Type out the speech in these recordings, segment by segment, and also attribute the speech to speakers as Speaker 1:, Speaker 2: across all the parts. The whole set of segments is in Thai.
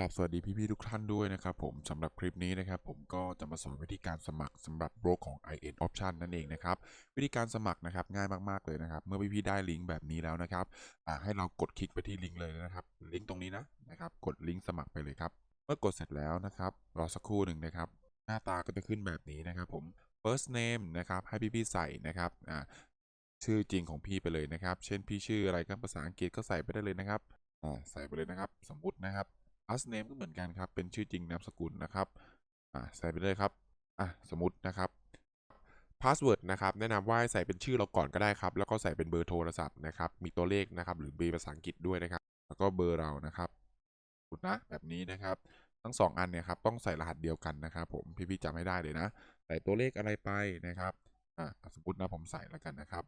Speaker 1: ครับสวัสดีพี่ๆทุกท่านด้วยนะครับผมสำหรับคลิปนี้นะครับผมก็จะมาสอนวิธีการสมัครสำหรับโบรกของ IN Option นั่นเองนะครับวิธีการสมัครนะครับง่ายมากๆเลยนะครับเมื่อพี่ๆได้ลิงก์แบบนี้แล้วนะครับให้เรากดคลิกไปที่ลิงก์เลยนะครับลิงก์ตรงนี้นะนะครับกดลิงก์สมัครไปเลยครับเมื่อกดเสร็จแล้วนะครับรอสักครู่หนึ่งนะครับหน้าตาก็จะขึ้นแบบนี้นะครับผม first name นะครับให้พี่ๆใส่นะครับชื่อจริงของพี่ไปเลยนะครับ เช่นพี่ชื่ออะไรครับภาษาอังกฤษก็ใส่ไปได้เลยนะครับใส่ไปเลยนะครับ สมมตินะครับ last name ก็เหมือนกันครับ เป็นชื่อจริงนามสกุลนะครับอ่าใส่ไปเลยครับอะสมมตินะครับ
Speaker 2: พาสเวิร์ดนะครับแนะนำว่าใส่เป็นชื่อเราก่อนก็ได้ครับ แล้วก็ใส่เป็นเบอร์โทรศัพท์นะครับ มีตัวเลขนะครับ หรือเบอร์ภาษาอังกฤษด้วยนะครับ
Speaker 1: แล้วก็เบอร์เรานะครับสมมุตินะแบบนี้นะครับ ทั้งสองอันเนี่ยครับต้องใส่รหัสเดียวกันนะครับ ผมพี่ๆจำไม่ได้เลยนะ ใส่ตัวเลขอะไรไปนะครับ อ่าสมมตินะผมใส่แล้วกันนะครับ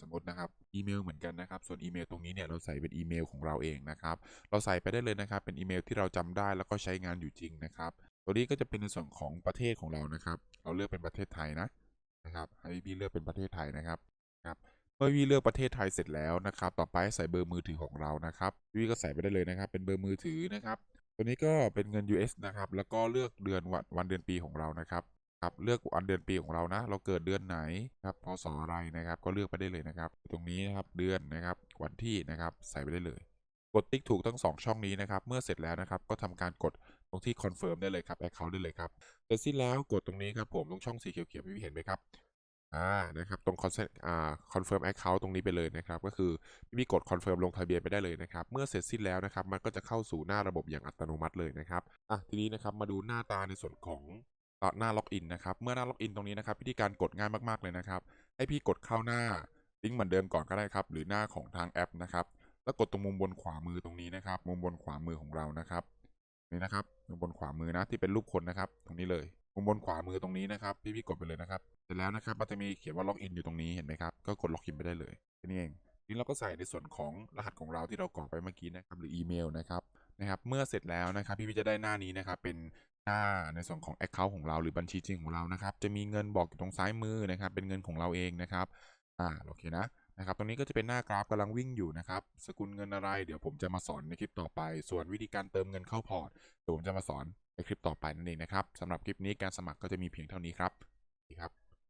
Speaker 1: สมมตินะครับอีเมลเหมือนกันนะครับ ส่วนอีเมลตรงนี้เนี่ยเราใส่เป็นอีเมลของเราเองนะครับ เราใส่ไปได้เลยนะครับ เป็นอีเมลที่เราจำได้แล้วก็ใช้งานอยู่จริงนะครับ ตัวนี้ก็จะเป็นในส่วนของประเทศของเรานะครับ เราเลือกเป็นประเทศไทยนะนะครับให้พี่เลือกเป็นประเทศไทยนะครับครับเมื่อพี่เลือกประเทศไทยเสร็จแล้วนะครับ ต่อไปให้ใส่เบอร์มือถือของเรานะครับพี่ก็ใส่ไปได้เลยนะครับ เป็นเบอร์มือถือนะครับ ตัวนี้ก็เป็นเงิน US นะครับแล้วก็เลือกเดือนวันวันเดือนปีของเรานะครับ ครับเลือกวันเดือนปีของเรานะ เราเกิดเดือนไหนครับพศอะไรนะครับ ก็เลือกไปได้เลยนะครับ ตรงนี้นะครับเดือนนะครับวันที่นะครับใส่ไปได้เลย กดติ๊กถูกทั้ง 2 ช่องนี้นะครับ เมื่อเสร็จแล้วนะครับ ก็ทำการกดตรงที่ confirm ได้เลยครับ account ได้เลยครับเสร็จสิ้นแล้วกดตรงนี้ครับผมตรงช่องสีเขียวๆพี่เห็นไหมครับอ่านะครับตรง consent อ่า confirm account ตรงนี้ไปเลยนะครับ ก็คือพี่กด confirm ลงทะเบียนไปได้เลยนะครับ เมื่อเสร็จสิ้นแล้วนะครับ มันก็จะเข้าสู่หน้าระบบอย่างอัตโนมัติเลยนะครับอะทีนี้นะครับมาดูหน้าตาในส่วนของ หน้าล็อกอินนะครับ เมื่อหน้าล็อกอินตรงนี้นะครับวิธีการกดง่ายมากๆเลยนะครับ ให้พี่กดเข้าหน้าลิงก์เหมือนเดิมก่อนก็ได้ครับ หรือหน้าของทางแอปนะครับ แล้วกดตรงมุมบนขวามือตรงนี้นะครับ มุมบนขวามือของเรานะครับ นี่นะครับ มุมบนขวามือนะที่เป็นรูปคนนะครับ ตรงนี้เลย มุมบนขวามือตรงนี้นะครับ พี่พี่กดไปเลยนะครับ เสร็จแล้วนะครับมันจะมีเขียนว่าล็อกอินอยู่ตรงนี้เห็นไหมครับ ก็กดล็อกอินไปได้เลยแค่นี้เองนี้เราก็ใส่ในส่วนของรหัสของเราที่เรากรอกไปเมื่อกี้นะครับ หรืออีเมลนะครับนะครับ เมื่อเสร็จแล้วนะครับ พี่พี่จะได้หน้านี้นะครับ เป็น หน้าในส่วนของ Account ของเราหรือบัญชีจริงของเรานะครับ จะมีเงินบอกอยู่ตรงซ้ายมือนะครับ เป็นเงินของเราเองนะครับ อ่าโอเคนะนะครับ ตรงนี้ก็จะเป็นหน้ากราฟกำลังวิ่งอยู่นะครับ สกุลเงินอะไร เดี๋ยวผมจะมาสอนในคลิปต่อไป ส่วนวิธีการเติมเงินเข้าพอร์ตเดี๋ยวผมจะมาสอนในคลิปต่อไปนั่นเองนะครับสำหรับคลิปนี้การสมัครก็จะมีเพียงเท่านี้ครับ